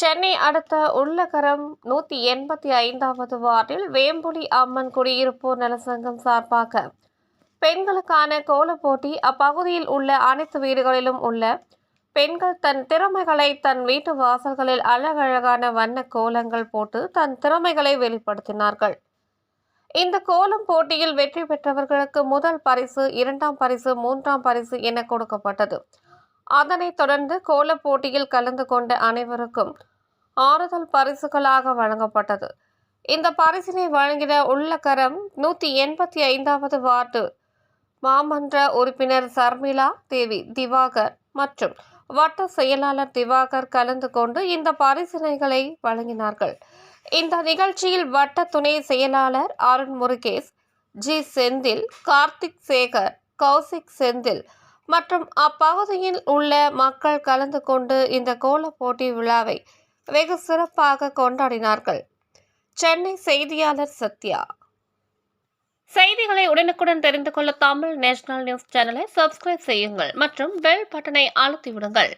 சென்னை அடுத்த உள்ளகரம் நூற்றி எண்பத்தி ஐந்தாவது வார்டில் வேம்புலி அம்மன் குடியிருப்போர் நலசங்கம் சார்பாக பெண்களுக்கான கோலப் போட்டி அப்பகுதியில் உள்ள அனைத்து வீடுகளிலும் உள்ள பெண்கள் தன் திறமைகளை தன் வீட்டு வாசல்களில் அழகழகான வண்ண கோலங்கள் போட்டு தன் திறமைகளை வெளிப்படுத்தினார்கள். இந்த கோலம் போட்டியில் வெற்றி பெற்றவர்களுக்கு முதல் பரிசு இரண்டாம் பரிசு மூன்றாம் பரிசு என கொடுக்கப்பட்டது. அதனைத் தொடர்ந்து கோலப் போட்டியில் கலந்து கொண்ட அனைவருக்கும் ஆறுதல் பரிசுகளாக வழங்கப்பட்டது. இந்த பரிசினை வழங்கின உள்ளக்கரம் நூற்றி எண்பத்தி ஐந்தாவது வார்டு. மாமன்ற உறுப்பினர் சர்மிளா தேவி திவாகர் மற்றும் வட்ட செயலாளர் திவாகர் கலந்து கொண்டு இந்த பரிசினைகளை வழங்கினார்கள். இந்த நிகழ்ச்சியில் வட்ட துணை செயலாளர் அருண் முருகேஷ் ஜி செந்தில் கார்த்திக் சேகர் கௌசிக் செந்தில் மற்றும் அப்பகுதியில் உள்ள மக்கள் கலந்து கொண்டு இந்த கோல போட்டி விழாவை வெகு சிறப்பாக கொண்டாடினார்கள். சென்னை செய்தியாளர் சத்யா. செய்திகளை உடனுக்குடன் தெரிந்து கொள்ள தமிழ் நேஷனல் நியூஸ் சேனலை சப்ஸ்கிரைப் செய்யுங்கள் மற்றும் பெல் பட்டனை அழுத்திவிடுங்கள்.